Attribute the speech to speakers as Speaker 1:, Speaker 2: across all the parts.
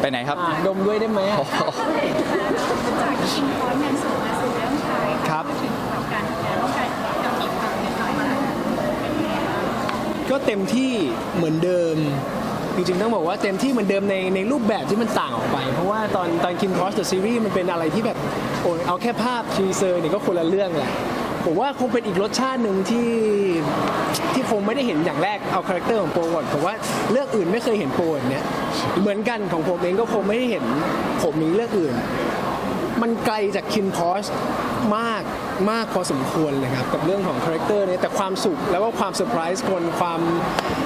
Speaker 1: ไปไหนครับ
Speaker 2: อะดมด้วยได้ไหมอะ
Speaker 3: จากคิงคอนแมนสู่มาสู่เรื่องชาย
Speaker 2: ครับ
Speaker 3: พูดถึงแบบการทำงานร่วมกันกับอีกฝั่งหนึ่งหน่อยค่ะเป็นไงบ้าง
Speaker 2: ก็เต็มที่เหมือนเดิม จริงๆต้องบอกว่าเต็มที่เหมือนเดิมในในรูปแบบที่มันต่างออกไป เพราะว่าตอนตอนคินคอสเดอะซีรีส์มันเป็นอะไรที่แบบโอ้ยเอาแค่ภาพทีเซอร์เนี่ยก็คนละเรื่องแหละผมว่าคงเป็นอีกรสชาติหนึ่งที่ ที่คงไม่ได้เห็นอย่างแรกเอาคาแรคเตอร์ของโปรก่อนผมว่าเรื่องอื่นไม่เคยเห็นโปรแบบเนี้ยเหมือนกันของผมเองก็คงไม่ได้เห็นผมมีเรื่องอื่น มันไกลจากคินพอสมากมากพอสมควรเลยครับ กับเรื่องของคาแรคเตอร์เนี่ยแต่ความสุขแล้วก็ความเซอร์ไพรส์คนความ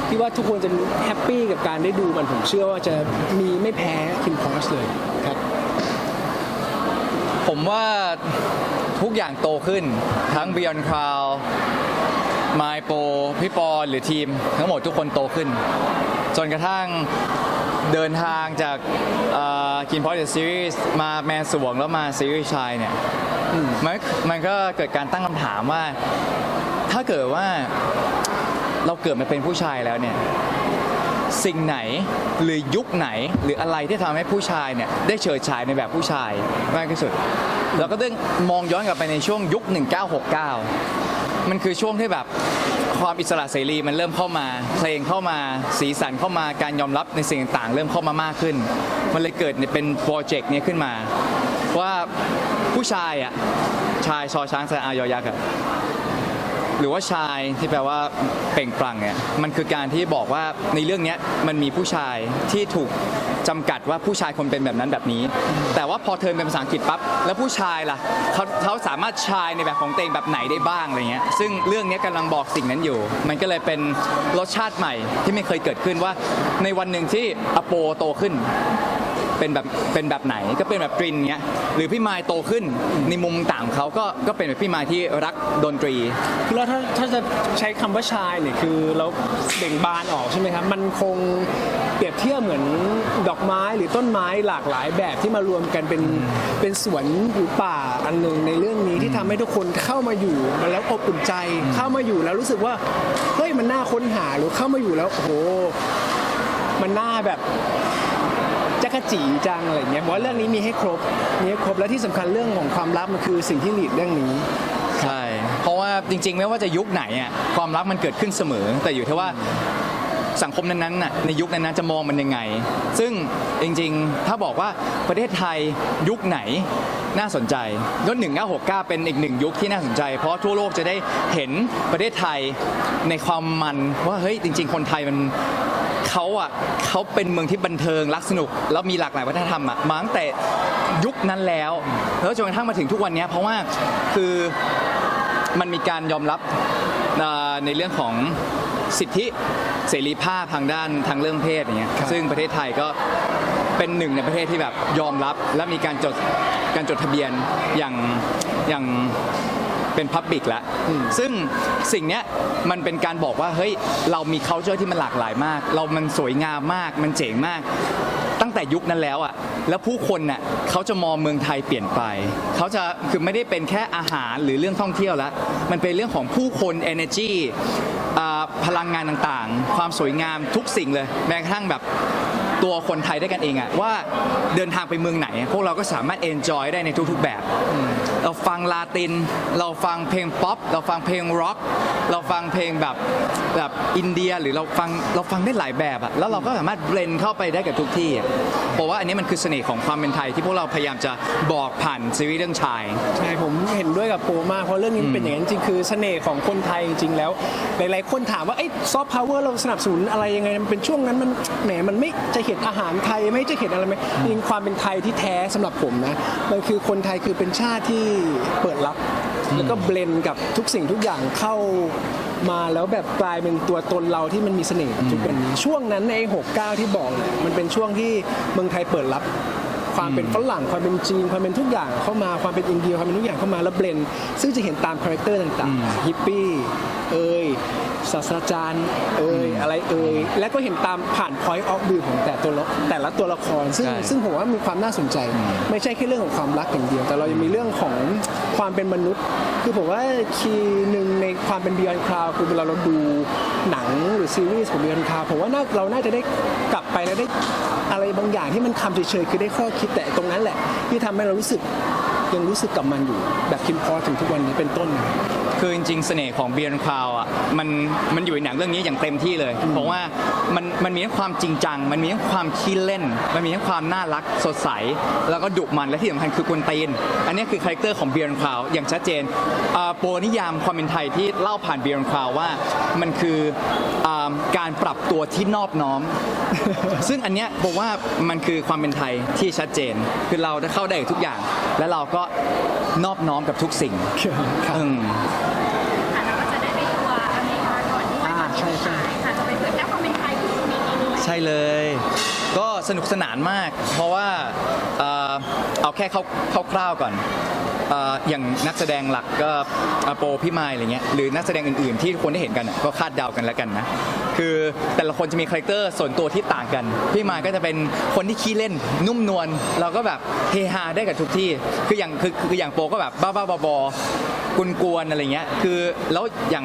Speaker 2: ที่ว่าทุกคนจะแฮปปี้กับการได้ดูมันผมเชื่อว่าจะมีไม่แพ้คินพอสเลยครับ
Speaker 1: ผมว่าทุกอย่างโตขึ้นทั้ง Beyond Cloud มายโปพี่ปอหรือทีม ทั้งหมดทุกคนโตขึ้น จนกระทั่งเดินทางจากกินพอ t ซีรีส์มาแมนสวงแล้วมาซีรีส์ชายเนี่ยมันมันก็เกิดการตั้งคำถามว่า ถ้าเกิดว่าเราเกิดมาเป็นผู้ชายแล้วเนี่ยสิ่งไหนหรือยุคไหนหรืออะไรที่ทำให้ผู้ชายเนี่ยได้เฉิดฉายในแบบผู้ชายมากที่สุดเราก็ต้องมองย้อนกลับไปในช่วงยุค 1969 มันคือช่วงที่แบบความอิสระเสรีมันเริ่มเข้ามา เพลงเข้ามาสีสันเข้ามาการยอมรับในสิ่งต่างๆ เริ่มเข้ามามากขึ้น มันเลยเกิดเป็นโปรเจกต์เนี้ขึ้นมา ว่าผู้ชายอะชายชอช้างสระอายอยักษ์อะ รือว่าชายที่แปลว่าเปล่งปลั่งเนี่ยมันคือการที่บอกว่าในเรื่องเนี้ยมันมีผู้ชายที่ถูกจำกัดว่าผู้ชายคนเป็นแบบนั้นแบบนี้ แต่ว่าพอเทิร์นเป็นภาษาอังกฤษปั๊บแล้วผู้ชายล่ะเขาเขาสามารถชายในแบบของเองแบบไหนได้บ้างอะไรเงี้ยซึ่งเรื่องเนี้ยกำลังบอกสิ่งนั้นอยู่ มันก็เลยเป็นรสชาติใหม่ที่ไม่เคยเกิดขึ้นว่าในวันหนึ่งที่อโปโตขึ้น เป็นแบบเป็นแบบไหนก็เป็นแบบกรินเงี้ยหรือพี่มายโตขึ้นในมุมต่างของเขาก็ก็เป็นแบบพี่มายที่รักดนตรี
Speaker 2: แล้วถ้าถ้าจะใช้คำว่าชายเนี่ยคือเราเบ่งบานออกใช่ไหมครับมันคงเปรียบเทียบเหมือนดอกไม้หรือต้นไม้หลากหลายแบบที่มารวมกันเป็นเป็นสวนหรือป่าอันหนึ่งในเรื่องนี้ที่ทำให้ทุกคนเข้ามาอยู่มาแล้วอบอุ่นใจเข้ามาอยู่แล้วรู้สึกว่าเฮ้ยมันน่าค้นหาหรือเข้ามาอยู่แล้วโอ้โหมันน่าแบบ จักรจีจังอะไรเงี้ยผมว่าเรื่องนี้มีให้ครบมีให้ครบและที่สำคัญเรื่องของความลับมันคือสิ่งที่หลีดเรื่องนี้
Speaker 1: ใช่ เพราะว่าจริง ๆ ไม่ว่าจะยุคไหนอะความรักมันเกิดขึ้นเสมอ แต่อยู่ที่ว่าสังคมนั้นๆน่ะในยุคนั้นๆจะมองมันยังไง ซึ่งจริงๆ ถ้าบอกว่าประเทศไทยยุคไหนน่าสนใจยศ1969 เป็นอีกหนึ่งยุคที่น่าสนใจ เพราะทั่วโลกจะได้เห็นประเทศไทยในความมันว่าเฮ้ยจริง ๆ คนไทยมัน เขาอะเขาเป็นเมืองที่บันเทิงรักสนุก แล้วมีหลากหลายวัฒนธรรมอะมาตั้งแต่ยุคนั้นแล้วแล้วจนกระทั่งมาถึงทุกวันเนี้ยเพราะว่าคือมันมีการยอมรับเอ่อในเรื่องของสิทธิเสรีภาพทางด้านทางเรื่องเพศอย่างเงี้ย
Speaker 2: ครับ
Speaker 1: ซึ่งประเทศไทยก็เป็นหนึ่งในประเทศที่แบบยอมรับ และมีการจดการจดทะเบียนอย่างอย่าง เป็นพับบิกแล้ว ซึ่งสิ่งเนี้ยมันเป็นการบอกว่าเฮ้ยเรามี c u เจอร์ที่มันหลากหลายมาก เรามันสวยงามมากมันเจ๋งมาก ตั้งแต่ยุคนั้นแล้วอะแล้วผู้คนน่ะเขาจะมองเมืองไทยเปลี่ยนไป เขาจะคือไม่ได้เป็นแค่อาหารหรือเรื่องท่องเที่ยวแล้ว มันเป็นเรื่องของผู้คน energy อ่าพลังงานต่างๆ ความสวยงามทุกสิ่งเลยแม้กระทั่งแบบตัวคนไทยได้วยกันเองอะว่าเดินทางไปเมืองไหน พวกเราก็สามารถ enjoy ได้ในทุกๆแบบเรา ฟังลาติน เราฟังเพลงป๊อป เราฟังเพลงร็อก เราฟังเพลงแบบแบบอินเดียหรือเราฟังเราฟังได้หลายแบบอะแล้วเราก็สามารถเบลนเข้าไปได้กับทุกที่อะผมว่าอันนี้มันคือเสน่ห์ของความเป็นไทยที่พวกเราพยายามจะบอกผ่านซีรีส์เรื่องชาย
Speaker 2: ใช่ผมเห็นด้วยกับโปมากเพราะเรื่องนี้มันเป็นอย่างนั้นจริงคือเสน่ห์ของคนไทยจริงๆแล้ว หลายๆคนถามว่าไอ้ซอฟต์พาวเวอร์เราสนับสนุนอะไรยังไงมันเป็นช่วงนั้นมันแหมมันไม่จะเห็นอาหารไทยไม่จะเห็นอะไรไหมจริงความเป็นไทยที่แท้สำหรับผมนะมันคือคนไทยคือเป็นชาติที่เปิดรับแล้วก็เบลนกับทุกสิ่งทุกอย่างเข้ามาแล้วแบบกลายเป็นตัวตนเราที่มันมีเสน่ห์ทุกวันนี้ช่วงนั้นใน 69 ที่บอกเนี่ยมันเป็นช่วงที่เมืองไทยเปิดรับ ความเป็นฝรั่งความเป็นจีนความเป็นทุกอย่างเข้ามาความเป็นอินเดียความเป็นทุกอย่างเข้ามาแล้วเบลนด์ซึ่งจะเห็นตามคาแรคเตอร์ต่างๆฮิปปี้เอ่ยศาสตราจารย์เอ่ยอะไรเอ่ยและก็เห็นตามผ่าน point of view ของแต่ตัวละแต่ละตัวละคร ซึ่ง
Speaker 1: ใช่
Speaker 2: ซึ่งผมว่ามีความน่าสนใจ ไม่ใช่แค่เรื่องของความรักอย่างเดียว แต่เรายังมีเรื่องของความเป็นมนุษย์ คือผมว่าคีย์หนึ่งในความเป็น Beyond Cloud คือเวลาเราดูหนังหรือซีรีส์ของ Beyond Cloud ผมว่าน่าเราน่าจะได้กลับไปแล้วได้ อะไรบางอย่างที่มันคำเฉยๆคือได้ข้อคิดแต่ตรงนั้นแหละ ที่ทำให้เรารู้สึกยังรู้สึกกับมันอยู่ แบบคิมพอถึงทุกวันนี้เป็นต้น
Speaker 1: คือจริงๆเสน่ห์ของเบียร์คาวอะมันมันอยู่ในหนังเรื่องนี้อย่างเต็มที่เลยเพราะว่ามันมันมีทั้งความจริงจัง มันมีทั้งความขี้เล่น มันมีทั้งความน่ารักสดใส แล้วก็ดุมันและที่สำคัญคือกวนตีน อันนี้คือคาแรคเตอร์ของเบียร์คาวอย่างชัดเจนอ่าโปรนิยามความเป็นไทยที่เล่าผ่านเบียร์คาวว่ามันคืออ่าการปรับตัวที่นอบน้อม ซึ่งอันเนี้ยบอกว่ามันคือความเป็นไทยที่ชัดเจน คือเราได้เข้าได้กับทุกอย่าง และเราก็นอบน้อมกับทุกสิ่ง
Speaker 2: ใช่ใช่
Speaker 3: ค่ะจะไปเผยแพร่ความเป็นไทยของตรงนี้ด้วย
Speaker 1: ใช่เลย ก็สนุกสนานมาก เพราะว่าเอ่อเอาแค่คร่าวๆก่อนเอ่ออย่างนักแสดงหลักก็อาโปพี่ไมายอะไรเงี้ยหรือนักแสดงอื่นๆ ที่ทุกคนได้เห็นกันอะก็คาดเดากันแล้วกันนะคือแต่ละคนจะมีคาแรคเตอร์ส่วนตัวที่ต่างกัน พี่ไมายก็จะเป็นคนที่ขี้เล่นนุ่มนวลเราก็แบบเฮฮาได้กับทุกที่ คืออย่างคือคืออย่างโปก็แบบบ้าๆบอๆ กวนๆอะไรเงี้ย คือแล้วอย่าง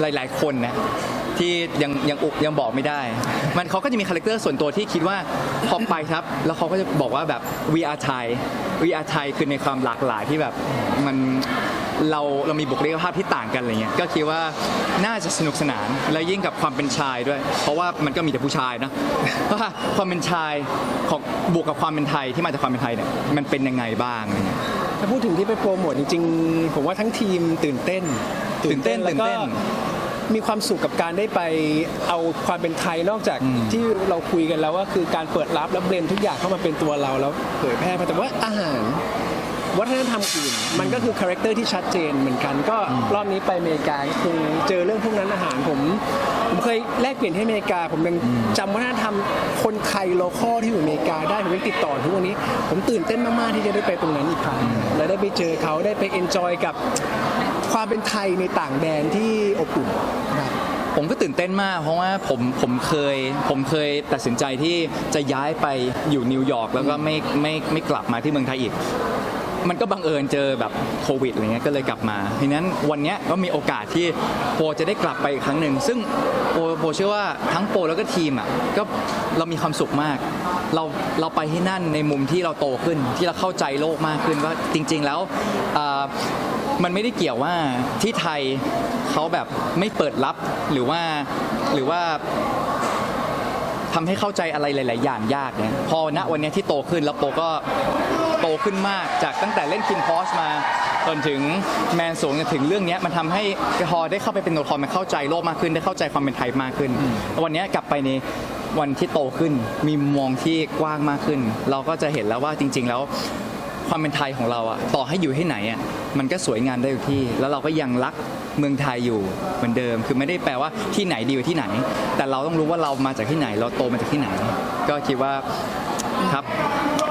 Speaker 1: หลาย ๆ คนนะที่ยังยังอุยังบอกไม่ได้ มันเขาก็จะมีคาแรคเตอร์ส่วนตัวที่คิดว่าพอไปครับ แล้วเขาก็จะบอกว่าแบบ we are Thai we are Thai คือในความหลากหลายที่แบบมันเราเรามีบุคลิกภาพที่ต่างกันอะไรเงี้ย ก็คิดว่าน่าจะสนุกสนาน และยิ่งกับความเป็นชายด้วย เพราะว่ามันก็มีแต่ผู้ชายนะว่าความเป็นชายของบวกกับความเป็นไทยที่มาจากความเป็นไทยเนี่ยมันเป็นยังไงบ้างอะไรเงี้ย
Speaker 2: ถ้าพูดถึงที่ไปโปรโมทจริงๆ ผมว่าทั้งทีมตื่นเต้น
Speaker 1: ตื่นเต้น
Speaker 2: แล้วก็
Speaker 1: ตื่นเต้น
Speaker 2: มีความสุขกับการได้ไปเอาความเป็นไทยนอกจาก
Speaker 1: อืม
Speaker 2: ที่เราคุยกันแล้วว่าคือการเปิดรับแล้วเบรนทุกอย่างเข้ามาเป็นตัวเราแล้วเผยแพร่ไปแต่ว่าอาหาร วัฒนธรรมอื่นมันก็คือคาแรคเตอร์ที่ชัดเจนเหมือนกันก็รอบนี้ไปอเมริกาคงเจอเรื่องพวกนั้นอาหารผมผมเคยแลกเปลี่ยนที่อเมริกา ผมยังจำวัฒนธรรมคนไทยโลคอลที่อยู่อเมริกาได้ผมยังติดต่อทุกวันนี้ ผมตื่นเต้นมากๆที่จะได้ไปตรงนั้นอีกครั้งและได้ไปเจอเขาได้ไปเอนจอยกับ ความเป็นไทยในต่างแดนที่อบอุ่นครับ
Speaker 1: ผมก็ตื่นเต้นมาก เพราะว่าผมผมเคยผมเคยตัดสินใจที่จะย้ายไปอยู่นิวยอร์กแล้วก็ไม่ไม่ไม่กลับมาที่เมืองไทยอีก มันก็บังเอิญเจอแบบโควิดอะไรเงี้ยก็เลยกลับมาทีนั้นวันเนี้ยก็มีโอกาสที่โปจะได้กลับไปอีกครั้งหนึ่งซึ่งโปโปเชื่อว่าทั้งโปแล้วก็ทีมอะก็เรามีความสุขมาก เราเราไปที่นั่นในมุมที่เราโตขึ้นที่เราเข้าใจโลกมากขึ้นว่าจริง ๆ แล้วอ่า มันไม่ได้เกี่ยวว่าที่ไทยเขาแบบไม่เปิดรับหรือว่าหรือว่าทำให้เข้าใจอะไรหลาย ๆ อย่างยากเนี่ยพอณวันนี้ที่โตขึ้นแล้วโปก็โตขึ้นมากจากตั้งแต่เล่นคิมพอสมาจนถึงแมนสวงจนถึงเรื่องนี้มันทำให้พอได้เข้าไปเป็นตัวละครมันเข้าใจโลกมากขึ้น ได้เข้าใจความเป็นไทยมากขึ้น วันนี้กลับไปในวันที่โตขึ้นมีมุมมองที่กว้างมากขึ้น เราก็จะเห็นแล้วว่าจริง ๆ แล้ว ความเป็นไทยของเราอะต่อให้อยู่ที่ไหนอะมันก็สวยงามได้ทุกที่ แล้วเราก็ยังรักเมืองไทยอยู่เหมือนเดิม คือไม่ได้แปลว่าที่ไหนดีกว่าที่ไหน แต่เราต้องรู้ว่าเรามาจากที่ไหน เราโตมาจากที่ไหน ก็คิดว่าครับ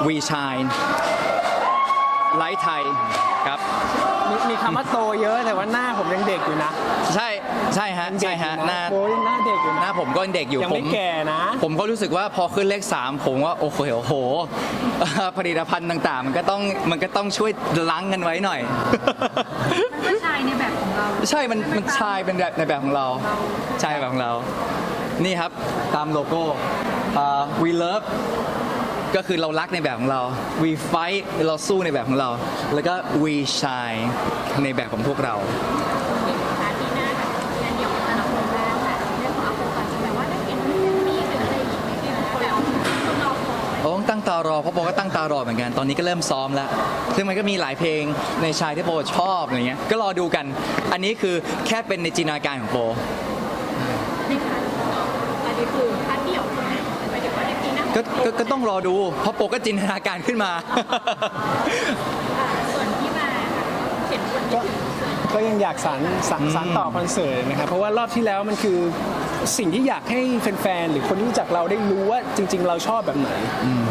Speaker 1: we shine ไลท์ไทยครับ
Speaker 2: มีมีคำว่าโตเยอะแต่ว่าหน้าผมยังเด็กอยู่นะ
Speaker 1: ใช่ ใช่ฮะใช่ฮะหน้า
Speaker 2: โอ้ยหน้าเด็กอยู่
Speaker 1: ห
Speaker 2: นะ
Speaker 1: น้าผมก็ยังเด็กอยู่
Speaker 2: ยัง
Speaker 1: ผ
Speaker 2: ไม่
Speaker 1: ม
Speaker 2: แก่นะ
Speaker 1: ผมก็รู้สึกว่าพอขึ้นเลข 3 ผมว่าโอ้โหโอ้โห ผลิตภัณฑ์ต่างๆ มันก็ต้องมันก็ต้องช่วยล้างกันไว้หน่อย
Speaker 3: มันก็ชายในแบบของเรา
Speaker 1: ใช่มันมันชายเป็นแบบในแบบของเรา ใช่แบบของเรา นี่ครับตามโลโก้อ่า we love ก็คือเรารักในแบบของเรา we fight เราสู้ในแบบของเรา แล้วก็ we shine ในแบบของพวกเรา
Speaker 3: อา
Speaker 1: ต้องตั้งตารอเพราะโปก็ตั้งตารอเหมือนกันตอนนี้ก็เริ่มซ้อมแล้วซึ่งมันก็มีหลายเพลงในชายที่โปชอบอะไรเงี้ยก็รอดูกัน อันนี้คือแค่เป็นในจินตนาการของโป
Speaker 3: ในพาร์ทอันนี้คือพาร์ทเดี่ยวใช่ไหมหมายถึงว่าในปีหน้า
Speaker 1: ก็ก็ก็ต้องรอดู เพราะโปก็จินตนาการขึ้นมา
Speaker 3: อ่าส่วนที่มาค่ะเขียนบท
Speaker 2: ก็
Speaker 3: ที่ถึง
Speaker 2: ก็ยังอยากสานสานสานต่อคอนเสิร์ตนะครับเพราะว่ารอบที่แล้วมันคือ สิ่งที่อยากให้แฟนๆหรือคนที่รู้จักเราได้รู้ว่าจริง ๆ เราชอบแบบไหน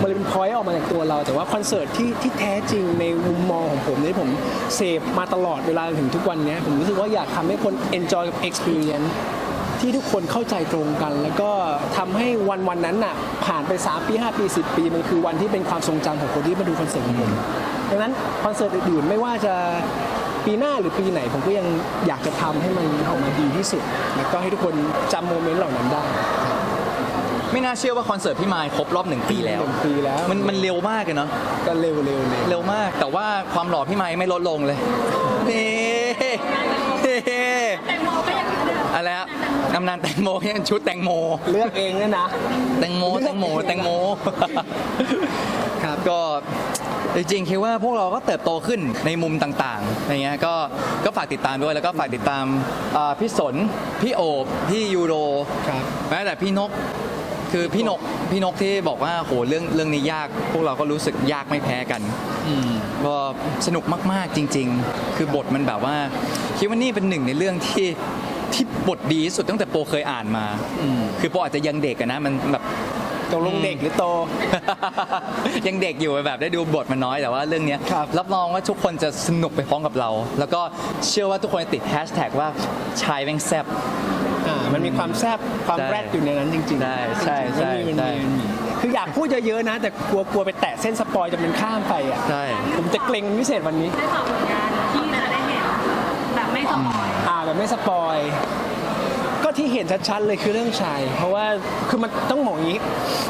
Speaker 2: มันเลยเป็นพอยต์ออกมาจากตัวเรา แต่ว่าคอนเสิร์ตที่ที่แท้จริงในมุมมองของผมที่ผมเสพมาตลอดเวลาถึงทุกวันเนี้ยผมรู้สึกว่าอยากทำให้คน enjoy กับ experience ที่ทุกคนเข้าใจตรงกัน แล้วก็ทำให้วันวันนั้นน่ะผ่านไป 3 ปี 5 ปี 10 ปีมันคือวันที่เป็นความทรงจำของคนที่มาดูคอนเสิร์ตของผมดังนั้นคอนเสิร์ตอื่นๆไม่ว่าจะ ปีหน้าหรือปีไหนผมก็ยังอยากจะทำให้มันออกมาดีที่สุด แล้วก็ให้ทุกคนจำโมเมนต์เหล่านั้นได้
Speaker 3: อ
Speaker 1: ไม่น่าเชื่อว่าคอนเสิร์ตพี่มายครบรอบหนึ่งปีแล้ว
Speaker 2: หนึ่งปีแล้ว
Speaker 1: มันมันเร็วมากเลยเนาะ
Speaker 2: ก็เร็วเร็วเร็ว
Speaker 1: เร็วมาก แต่ว่าความหล่อพี่ไม้ไม่ลดลงเลยนี่นี่
Speaker 3: แตงโมก็ยังเหมือนเดิม
Speaker 1: อะไรฮะกำนันแตงโมยังชุดแตงโม
Speaker 2: เลือกเองเนี่ยนะ
Speaker 1: แตงโมแตงโมแตงโม
Speaker 2: ครับ
Speaker 1: ก็ จริงๆคิดว่าพวกเราก็เติบโตขึ้นในมุมต่างๆอะไรเงี้ยก็ก็ฝากติดตามด้วยแล้วก็ฝากติดตามอ่าพี่สนพี่โอบพี่ยูโร
Speaker 2: ครับ
Speaker 1: แม้แต่พี่นกคือพี่นกพี่นกที่บอกว่าโหเรื่องเรื่องนี้ยาก พวกเราก็รู้สึกยากไม่แพ้กันก็สนุกมากๆจริง ๆ คือบทมันแบบว่า คิดว่านี่เป็นหนึ่งในเรื่องที่ที่บทดีที่สุดตั้งแต่โปเคยอ่านมาคือโปอาจจะยังเด็กอะนะมันแบบ
Speaker 2: ตกลงเด็กหรือโต
Speaker 1: ยังเด็กอยู่แบบได้ดูบทมันน้อยแต่ว่าเรื่องเนี้ย
Speaker 2: ครับ
Speaker 1: รับรองว่าทุกคนจะสนุกไปพร้อมกับเรา แล้วก็เชื่อว่าทุกคนจะติดแฮชแท็กว่าชายแม่งแซบ
Speaker 2: อ่ามันมีความแซบความ
Speaker 1: ใช่
Speaker 2: แรดอยู่ในนั้นจริงๆ
Speaker 1: ใช่ใช่ใช่
Speaker 2: มันมีมัน
Speaker 1: ใช่
Speaker 2: มีมันมีคืออยากพูดเยอะๆนะ แต่กลัวกลัวไปแตะเส้นสปอยจะเป็นข้ามไปอะ
Speaker 1: ใช่
Speaker 2: ผมจะเกรงเป็นพิเศษวันนี้
Speaker 3: ได้ฝากผลงานที่จะได้เห็นแบบไม่สปอย
Speaker 2: อ่าแบบไม่สปอยก็ ที่เห็นชัดๆเลยคือเรื่องชาย เพราะว่าคือมันต้องมองอย่างนี้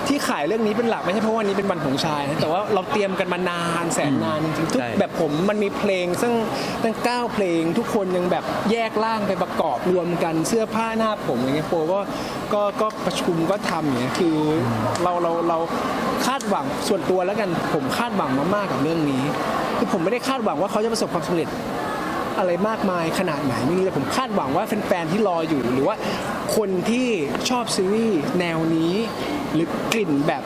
Speaker 2: ที่ขายเรื่องนี้เป็นหลักไม่ใช่เพราะวันนี้เป็นวันของชายนะแต่ว่าเราเตรียมกันมานานแสนนานจริงๆทุก
Speaker 1: ใช่
Speaker 2: แบบผมมันมีเพลงซึ่งตั้งเก้าเพลง ทุกคนยังแบบแยกร่างไปประกอบรวมกันเสื้อผ้าหน้าผมอย่างเงี้ยโปก็ก็ก็ประชุมก็ทำอย่างเงี้ยคือเราเราเราคาดหวังส่วนตัวแล้วกันผมคาดหวังมากๆกับเรื่องนี้คือผมไม่ได้คาดหวังว่าเขาจะประสบความสำเร็จ อะไรมากมายขนาดไหนไม่รู้แต่ผมคาดหวังว่าแฟนๆที่รออยู่หรือว่าคนที่ชอบซีรีส์แนวนี้ หรือกลิ่นแบบ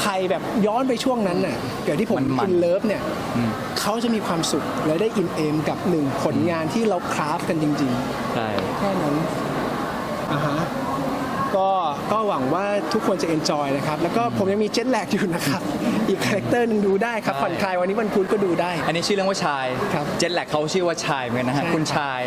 Speaker 2: ไทยแบบย้อนไปช่วงนั้นน่ะเดี๋ยวที่ผม
Speaker 1: มันๆ
Speaker 2: อินเลิฟเนี่ยเขาจะมีความสุขและได้อินเอมกับหนึ่งผลงานที่เราคราฟกันจริง
Speaker 1: ใช่
Speaker 2: ๆแค่นั้นอ่าฮะ ก็ก็หวังว่าทุกคนจะเอนจอยนะครับ แล้วก็ผมยังมีเจ็ตแลกอยู่นะครับ อีกคาแรคเตอร์หนึ่งดูได้ครับ ผ่อนคลายวันนี้วันพุธก็ดูได้
Speaker 1: อันนี้ชื่อเรื่องว่าชาย
Speaker 2: ครับ
Speaker 1: เจ็ตแลกเขาชื่อว่าชายเหมือนกันนะฮะ
Speaker 2: ใช่
Speaker 1: คุณชาย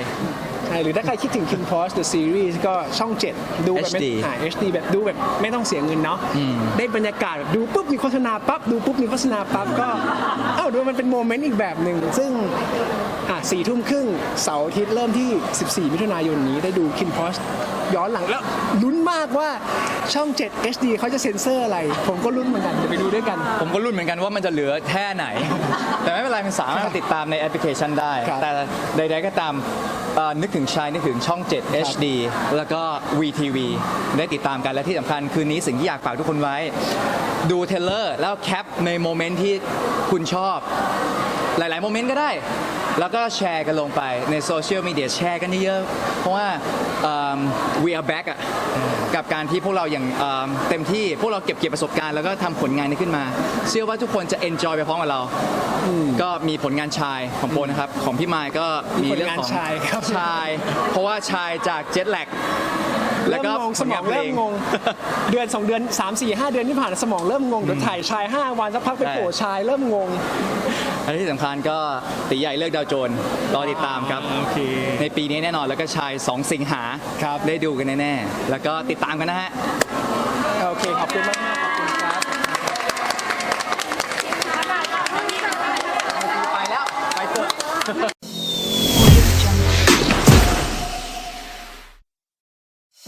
Speaker 2: ใช่หรือถ้าใครคิดถึง King p o s The Series ก็ช่อง 7 ดูแบบไม่
Speaker 1: HD
Speaker 2: อ่า HD แบบดูแบบไม่ต้องเสียเงินเนาะ
Speaker 1: อืม
Speaker 2: ได้บรรยากาศแบบดูปุ๊บมีโฆษณาปั๊บดูปุ๊บมีโฆษณาปั๊บก็ เอ้าดูมันเป็นโมเมนต์อีกแบบหนึ่งซึ่ง อะสี่ทุ่มครึ่งเสาร์อาทิตย์เริ่มที่ 14 มิถุนายนนี้ได้ดู King p o s ย้อนหลังแล้วลุ้นมากว่าช่อง 7 HD เขาจะเซ็นเซอร์อะไร ผมก็ลุ้นเหมือนกันเดี๋ยวไปดูด้วยกัน
Speaker 1: ผมก็รุ่นเหมือนกันว่ามันจะเหลือแค่ไหน แต่ไม่เป็นไรมันสามารถติดตามในแอปพลิเคชันได้
Speaker 2: ครับ
Speaker 1: แต่ใดๆก็ตามเอ่อนึกถึงชายนึกถึงช่อง 7 HD แล้วก็ VTV ได้ติดตามกันและที่สำคัญคืนนี้สิ่งที่อยากฝากทุกคนไว้ ดูเทรลเลอร์แล้วแคปในโมเมนต์ที่คุณชอบ หลาย ๆ โมเมนต์ก็ได้ แล้วก็แชร์กันลงไปในโซเชียลมีเดียแชร์กันเยอะๆเพราะว่าเอิ่ม we are back อะกับการที่พวกเราอย่างเอิ่มเต็มที่พวกเราเก็บเกี่ยวประสบการณ์แล้วก็ทำผลงานนี้ขึ้นมา เชื่อว่าทุกคนจะ enjoy ไปพร้อมกับเรา ก็มีผลงานชายของโปนะครับของพี่มายก็มีเรื่องของ
Speaker 2: ผลงานชายครับ
Speaker 1: ชาย เพราะว่าชายจากเจ็ตแลก แล้ว
Speaker 2: เริ่
Speaker 1: ก็
Speaker 2: มงงสมอง
Speaker 1: ผลานพล
Speaker 2: เริ่มงง เดือน 2 เดือน 3 4 5 เดือนที่ผ่านมาสมองเริ่มงงเดี๋ยวถ่ายชาย 5 วันสักพักไป
Speaker 1: ใช่
Speaker 2: โผล่ชายเริ่มงง
Speaker 1: และที่สำคัญก็ตีใหญ่เลิกดาวโจนรอติดตามครับ
Speaker 2: โอเค
Speaker 1: ในปีนี้แน่นอนแล้วก็ชาย 2 สิงหา
Speaker 2: ครับ
Speaker 1: ได้ดูกันแน่ๆ แล้วก็ติดตามกันนะฮะ
Speaker 2: โอเค ขอบคุณมากๆ